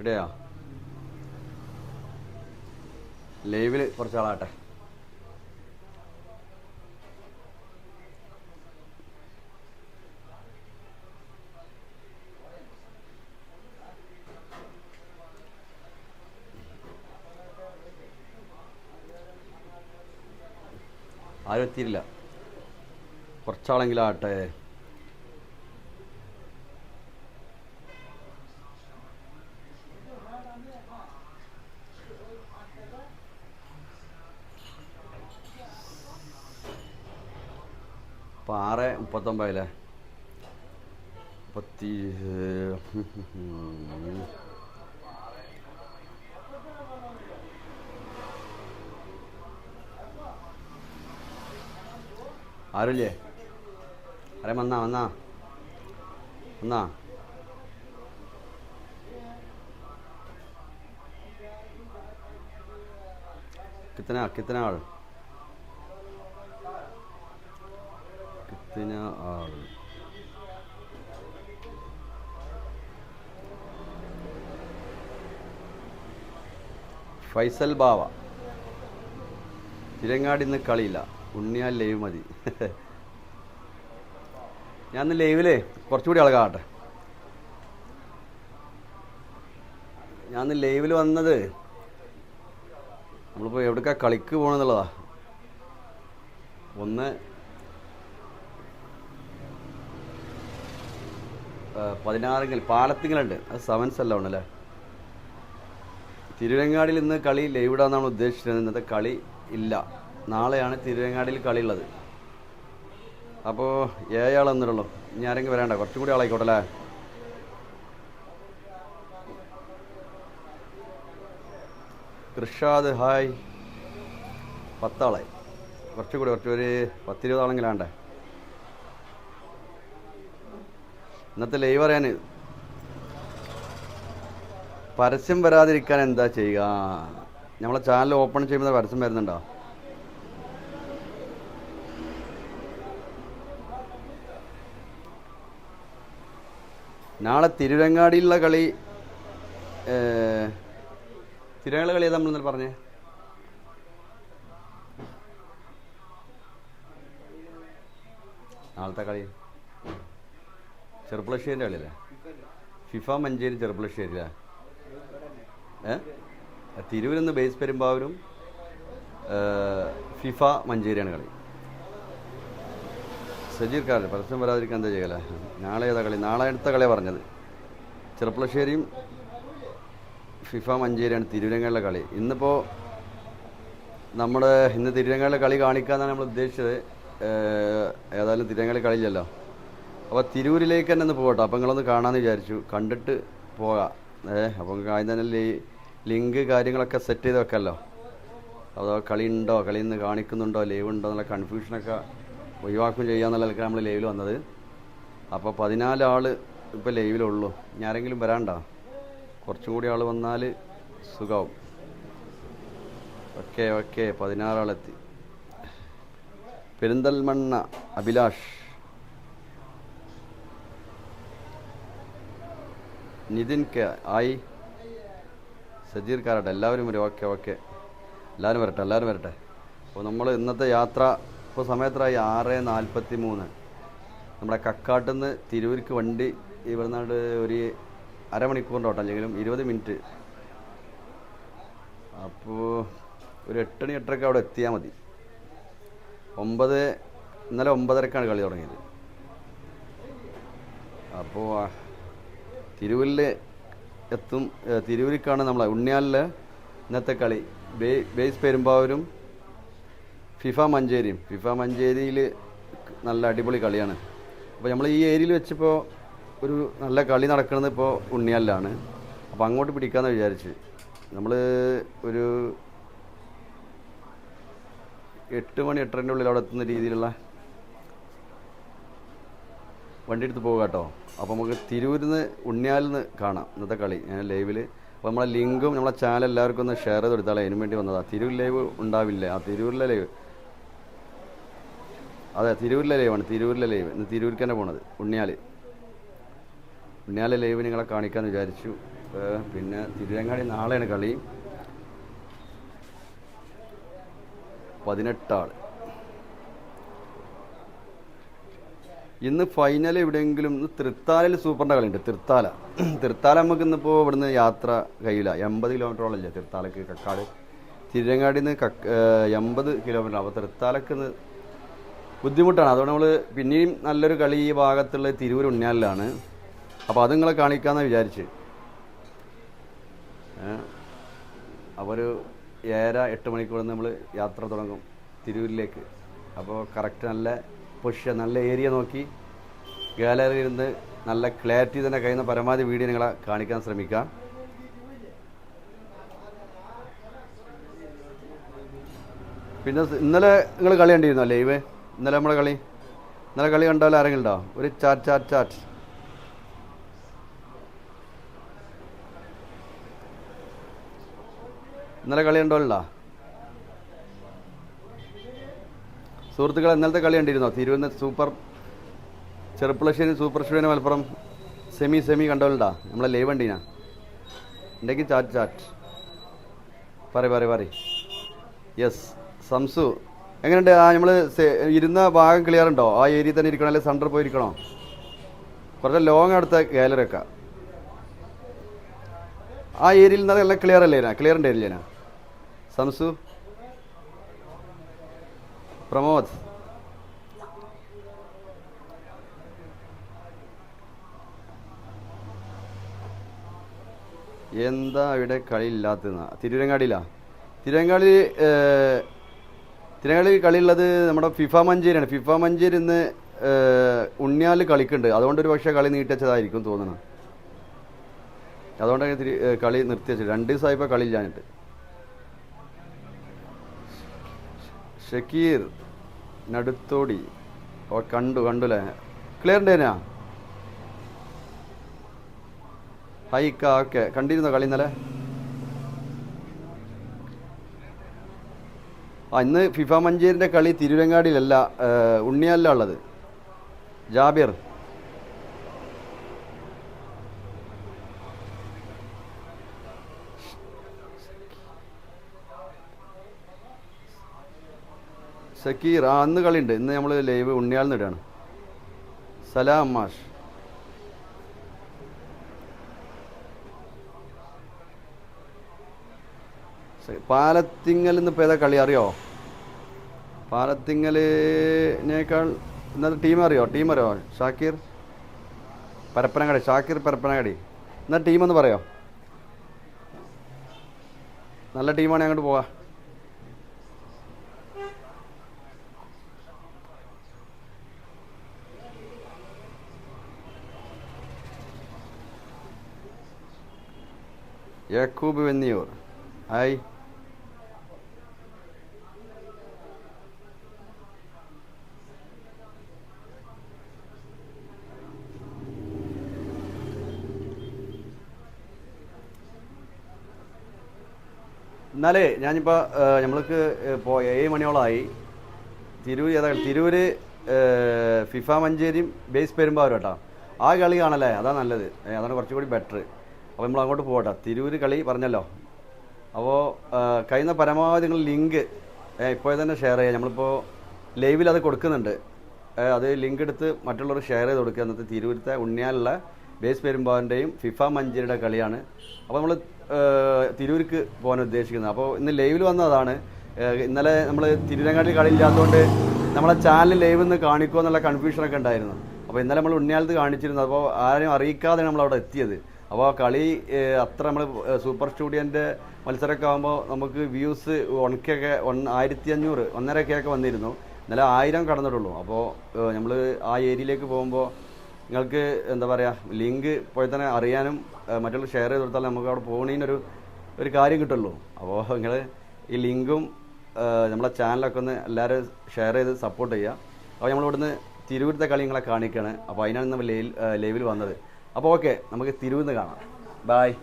ഇവിടെയാ ലൈവിൽ കുറച്ചാളാട്ടെ ആരും എത്തിയില്ല കുറച്ചാളെങ്കിലും ആട്ടെ ഇപ്പം ആറ് മുപ്പത്തൊമ്പതില്ലേ മുപ്പത്തി ആരുല്ലേ അരെ വന്നാ വന്നാ വന്നാ कितना कितना आड़ Thin R. ഫൈസൽ ബാവ. തിരങ്ങാടി ഇന്ന് കളിയില്ല. ഉണ്ണിയാൽ ലൈവ് മതി. ഞാൻ ഇന്ന് ലൈവിലേ കുറച്ചുകൂടി അളകാട്ടെ ഞാൻ ഇന്ന് ലൈവിൽ വന്നത് നമ്മളിപ്പോൾ എവിടേക്കാ കളിക്ക് പോകണമെന്നുള്ളതാ ഒന്ന് പതിനാറിങ്കൽ പാലത്തിങ്ങളുണ്ട് അത് സെവൻസ് എല്ലാം ഉണ്ടല്ലേ തിരുവങ്ങാടിയിൽ ഇന്ന് കളി ലൈവ് ഇടാന്നാണ് ഉദ്ദേശിച്ചത് ഇന്നത്തെ കളി ഇല്ല. നാളെയാണ് തിരുവങ്ങാടിയിൽ കളി ഉള്ളത് അപ്പോൾ ഏഴാളെന്നുള്ളൂ. ഇനി ആരെങ്കിലും വരാണ്ട കുറച്ചും കൂടി ആളായിക്കോട്ടെ അല്ലേ? കൃഷാദ് ഹായ്. പത്താളായി. കുറച്ചുകൂടി കുറച്ച് ഒരു പത്തിരുപതാളെങ്കിലും ആണ്ടേ ഇന്നത്തെ ലൈവ് അറിയാൻ പരസ്യം വരാതിരിക്കാൻ എന്താ ചെയ്യുക? നമ്മളെ ചാനൽ ഓപ്പൺ ചെയ്യുമ്പോൾ പരസ്യം വരുന്നുണ്ടോ? നാളെ തിരുവങ്ങാടിയിലുള്ള കളി തിരുവങ്ങള കളി ഏതാ നമ്മൾ പറഞ്ഞേ. നാളത്തെ കളി. ചെറുപ്പളശ്ശേരിന്റെ കളിയല്ലേ ഫിഫ മഞ്ചേരി ചെറുപ്പളശ്ശേരി അല്ലേ ഏ തിരൂരിൽ ബേസ് പെരുമ്പാവൂരും ഫിഫ മഞ്ചേരിയാണ് കളി. സജീർ കാരൻ പരസ്യം വരാതിരിക്കാൻ എന്താ ചെയ്യല? നാളെ ഏതാ കളി? നാളെ അടുത്ത കളിയാണ് പറഞ്ഞത്. ചെറുപ്പളശ്ശേരിയും ഫിഫ മഞ്ചേരിയാണ് തിരുവനങ്ങളിലെ കളി. ഇന്നിപ്പോൾ നമ്മുടെ ഇന്ന് തിരുവനങ്ങളിലെ കളി കാണിക്കാന്നാണ് നമ്മൾ ഉദ്ദേശിച്ചത്. ഏതായാലും തിരുവനങ്ങളിൽ കളിയില്ലല്ലോ അപ്പോൾ തിരൂരിലേക്ക് തന്നെ ഒന്ന് പോകട്ടെ. അപ്പം നിങ്ങളൊന്ന് കാണാമെന്ന് വിചാരിച്ചു. കണ്ടിട്ട് പോകാം. ഏഹ് അപ്പം ആദ്യം തന്നെ ലീ ലിങ്ക് കാര്യങ്ങളൊക്കെ സെറ്റ് ചെയ്ത് വെക്കാമല്ലോ അതോ കളി ഉണ്ടോ കളി ഇന്ന് കാണിക്കുന്നുണ്ടോ? ലൈവ് ഉണ്ടോ? എന്നുള്ള കൺഫ്യൂഷനൊക്കെ ഒഴിവാക്കും ചെയ്യാന്നുള്ള നിലക്കാണ് നമ്മൾ ലൈവിൽ വന്നത്. അപ്പോൾ പതിനാല് ആൾ ഇപ്പോൾ ലൈവിലുള്ളൂ. ഇനി ആരെങ്കിലും വരാണ്ടോ കുറച്ചും കൂടി ആൾ വന്നാൽ സുഖമാവും. Okay okay. പതിനാറാളെത്തി Perinthalmanna Abhilash. Nithin K ആയി സജീർ കാരട്ടെ എല്ലാവരും വരും. Okay okay. എല്ലാവരും വരട്ടെ എല്ലാവരും വരട്ടെ. അപ്പോൾ നമ്മൾ ഇന്നത്തെ യാത്ര ഇപ്പോൾ സമയത്രായി ആറ് നാൽപ്പത്തി മൂന്ന് നമ്മുടെ കക്കാട്ടിൽ നിന്ന് തിരൂർക്ക് വണ്ടി ഇവിടുന്നാണ്ട് ഒരു അരമണിക്കൂറിന്റെ ഓട്ടം അല്ലെങ്കിലും ഇരുപത് മിനിറ്റ്. അപ്പോൾ ഒരു എട്ടണി എട്ടരക്ക് അവിടെ എത്തിയാൽ മതി. ഒമ്പത് ഇന്നലെ ഒമ്പതരക്കാണ് കളി തുടങ്ങിയത്. അപ്പോൾ തിരൂരിൽ എത്തും തിരുവല്ലിക്കാണ് നമ്മളെ ഉണ്ണിയാലിലെ ഇന്നത്തെ കളി. ബേ ബേസ് പെരുമ്പാവൂരും ഫിഫ മഞ്ചേരിയും. ഫിഫ മഞ്ചേരിയിൽ നല്ല അടിപൊളി കളിയാണ്. അപ്പോൾ നമ്മൾ ഈ ഏരിയയിൽ വെച്ചിപ്പോൾ ഒരു നല്ല കളി നടക്കുന്നത് ഇപ്പോൾ ഉണ്ണിയാലിലാണ്. അപ്പോൾ അങ്ങോട്ട് പിടിക്കാമെന്ന് വിചാരിച്ച്. നമ്മൾ ഒരു എട്ട് മണി എട്ടരന്റെ ഉള്ളിൽ അവിടെ എത്തുന്ന രീതിയിലുള്ള വണ്ടി എടുത്ത് പോകുക കേട്ടോ. അപ്പോൾ നമുക്ക് തിരൂരിൽ നിന്ന് ഉണ്ണിയാലിൽ നിന്ന് കാണാം ഇന്നത്തെ കളി. ഞാൻ ലൈവിൽ അപ്പോൾ നമ്മളെ ലിങ്കും നമ്മളെ ചാനൽ എല്ലാവർക്കും ഒന്ന് ഷെയർ ചെയ്ത് കൊടുത്താലേ അതിന് വേണ്ടി വന്നതാണ് തിരൂർ ലൈവ് ഉണ്ടാവില്ല? ആ തിരൂരിലെ ലൈവ് അതെ തിരൂരിലെ ലൈവാണ് തിരൂരിലെ ലൈവ് ഇന്ന് തിരൂർക്ക് തന്നെ പോണത്. ഉണ്ണിയാൽ ഉണ്ണിയാലെ ലൈവ് നിങ്ങളെ കാണിക്കാമെന്ന് വിചാരിച്ചു. പിന്നെ തിരുവങ്ങാടി നാളെയാണ് കളി. പതിനെട്ടാൾ. ഇന്ന് ഫൈനൽ എവിടെയെങ്കിലും ഇന്ന് തൃത്താലയിൽ സൂപ്പറിന്റെ കളിയുണ്ട്. തൃത്താല തൃത്താല നമുക്ക് ഇന്നിപ്പോൾ ഇവിടുന്ന് യാത്ര കഴിയില്ല. എൺപത് കിലോമീറ്ററോളം ഇല്ലേ തൃത്താലക്ക് കക്കാട്. തിരുവങ്ങാടിന്ന് നിന്ന് കക്ക് എൺപത് കിലോമീറ്റർ അപ്പോൾ തൃത്താലക്ക് ഇന്ന് ബുദ്ധിമുട്ടാണ്. അതുകൊണ്ട് നമ്മൾ പിന്നെയും നല്ലൊരു കളി ഈ ഭാഗത്തുള്ള തിരൂർ ഉണ്ണിയാലിലാണ്. അപ്പോൾ അത് നിങ്ങളെ കാണിക്കാമെന്നാണ് വിചാരിച്ച്. അപ്പോൾ ഒരു ഏഴര എട്ട് മണിക്കൂർ നമ്മൾ യാത്ര തുടങ്ങും തിരൂരിലേക്ക്. അപ്പോൾ കറക്റ്റ് നല്ല പൊസിഷൻ നല്ല ഏരിയ നോക്കി. ഗാലറിയിൽ ഇരുന്ന് നല്ല ക്ലാരിറ്റി തന്നെ കഴിയുന്ന പരമാവധി വീഡിയോ നിങ്ങളെ കാണിക്കാൻ ശ്രമിക്കാം. പിന്നെ ഇന്നലെ നിങ്ങൾ കളി കണ്ടിരുന്നോ ലൈവ്? ഇന്നലെ നമ്മളെ കളി? ഇന്നലെ കളി കണ്ടാലും ആരെങ്കിലും ഉണ്ടോ? ഒരു ചാറ്റ് ചാറ്റ് ചാറ്റ്. ഇന്നലെ കളി കണ്ടോല്ലോ സുഹൃത്തുക്കളെ ഇന്നലത്തെ കളി കണ്ടിരുന്നോ? Thiruvananthapuram super Cherpulassery super studio Malappuram semi semi കണ്ടോണ്ടാ നമ്മളെ ലൈവ് വണ്ടീനാ ഉണ്ടെങ്കിൽ ചാറ്റ് ചാറ്റ്. പറ പറ പറ യെസ് സംസു. എങ്ങനെയുണ്ട്? ആ നമ്മൾ ഇരുന്ന ഭാഗം ക്ലിയർ ഉണ്ടോ? ആ ഏരിയയിൽ തന്നെ ഇരിക്കണോ? അല്ലെങ്കിൽ സെന്റർ പോയിരിക്കണോ? കുറച്ച് ലോങ് അടുത്ത ഗാലറി ഒക്കെ. ആ ഏരിയയിൽ നിന്ന് എല്ലാം ക്ലിയർ അല്ലേ? ക്ലിയർ ഉണ്ടായില്ലേ സംസു? പ്രമോദ്. എന്താ ഇവിടെ കളി ഇല്ലാത്തതെന്നാ തിരുവരങ്ങാടിയിലാ തിരുവരങ്ങാടി തിരുവരങ്ങാടി കളിയുള്ളത് നമ്മുടെ ഫിഫ മഞ്ചേരിയാണ്. ഫിഫ മഞ്ചേരി ഇന്ന് ഉണ്ണിയാൽ കളിക്കുന്നുണ്ട്. അതുകൊണ്ട് ഒരു പക്ഷേ കളി നീട്ടിച്ചതായിരിക്കും തോന്നുന്നത് അതുകൊണ്ടാണ് കളി നിർത്തി വെച്ചത്. രണ്ട് ദിവസമായപ്പോൾ കളി ഷക്കീർ നടുത്തോടി. ഓ കണ്ടു കണ്ടുല്ലേ ക്ലിയർ ഉണ്ടേനാ? ഹൈക്ക ഓക്കെ കണ്ടിരുന്നോ കളി ഇന്നലെ? ആ ഇന്ന് ഫിഫ മഞ്ചേരിന്റെ കളി തിരുവരങ്ങാടിയിലല്ല ഉണ്ണിയല്ല ഉള്ളത്. ജാബിർ. ഷക്കീർ ആ അന്ന് കളിയുണ്ട്. ഇന്ന് നമ്മൾ ലൈവ് ഉണ്ണിയാൽ ഇടാണ് സലാം മാഷ്. പാലത്തിങ്ങൽ ഇന്നിപ്പോൾ ഏതാ കളി? അറിയോ? പാലത്തിങ്ങലിനേക്കാൾ ഇന്നത്തെ ടീം അറിയോ? ടീം അറിയോ? ഷാക്കീർ? പരപ്പനങ്ങാടി. ഷാക്കീർ പരപ്പനങ്ങാടി. എന്നാൽ ടീം ഒന്ന് പറയോ? നല്ല ടീമാണ് അങ്ങോട്ട് പോവാ. യാക്കൂബ് വെന്നിയൂർ ഹായ് എന്നാലേ ഞാനിപ്പോൾ നമ്മൾക്ക് ഇപ്പോൾ ഏഴ് മണിയോളമായി തിരൂർ ഏതാ തിരൂർ ഫിഫ മഞ്ചേരിയും ബേസ് പെരുമ്പാവൂരും കേട്ടോ ആ കളി കാണല്ലേ അതാ നല്ലത്. അതാണ് കുറച്ചുകൂടി ബെറ്റർ അപ്പോൾ നമ്മൾ അങ്ങോട്ട് പോകട്ടെ. തിരൂര് കളി പറഞ്ഞല്ലോ. അപ്പോൾ കഴിയുന്ന പരമാവധി നിങ്ങൾ ലിങ്ക് ഇപ്പോൾ തന്നെ ഷെയർ ചെയ്യാം. നമ്മളിപ്പോൾ ലൈവിൽ അത് കൊടുക്കുന്നുണ്ട്. അത് ലിങ്ക് എടുത്ത് മറ്റുള്ളവർ ഷെയർ ചെയ്ത് കൊടുക്കുക. എന്നിട്ട് തിരൂരത്തെ ഉണ്ണിയാലുള്ള ബേസ് പെരുമ്പാവിന്റെയും ഫിഫ മഞ്ചേരിയുടെ കളിയാണ്. അപ്പോൾ നമ്മൾ തിരൂർക്ക് പോകാൻ ഉദ്ദേശിക്കുന്നത്. അപ്പോൾ ഇന്ന് ലൈവിൽ വന്നതാണ്. ഇന്നലെ നമ്മൾ തിരുരങ്ങാട്ടിൽ കളി ഇല്ലാത്തതുകൊണ്ട് നമ്മളെ ചാനൽ ലൈവ് നിന്ന് കാണിക്കുമോ എന്നുള്ള കൺഫ്യൂഷനൊക്കെ ഉണ്ടായിരുന്നു. അപ്പോൾ ഇന്നലെ നമ്മൾ ഉണ്ണിയാലത്ത് കാണിച്ചിരുന്നു. അപ്പോൾ ആരെയും അറിയിക്കാതെ നമ്മൾ അവിടെ എത്തിയത്. അപ്പോൾ കളി അത്ര നമ്മൾ സൂപ്പർ സ്റ്റുഡിയോന്റെ മത്സരമൊക്കെ ആകുമ്പോൾ നമുക്ക് വ്യൂസ് ഒണക്കൊക്കെ വൺ ആയിരത്തി അഞ്ഞൂറ് ഒന്നരക്കൊക്കെ വന്നിരുന്നു. ഇന്നലെ ആയിരം കടന്നിട്ടുള്ളൂ. അപ്പോൾ നമ്മൾ ആ ഏരിയയിലേക്ക് പോകുമ്പോൾ നിങ്ങൾക്ക് എന്താ പറയുക ലിങ്ക് പോയി തന്നെ അറിയാനും മറ്റുള്ള ഷെയർ ചെയ്ത് കൊടുത്താൽ നമുക്ക് അവിടെ പോകണേനൊരു ഒരു കാര്യം കിട്ടുള്ളൂ. അപ്പോൾ നിങ്ങൾ ഈ ലിങ്കും നമ്മളെ ചാനലൊക്കെ ഒന്ന് എല്ലാവരും ഷെയർ ചെയ്ത് സപ്പോർട്ട് ചെയ്യുക. അപ്പോൾ നമ്മൾ ഇവിടുന്ന് തിരുവൂരത്തെ കളി നിങ്ങളെ കാണിക്കുകയാണ് അപ്പോൾ അതിനാണ് നമ്മൾ ലൈവിൽ വന്നത്. അപ്പോൾ ഓക്കെ നമുക്ക് തിരുവിന്ന് കാണാം. ബായ്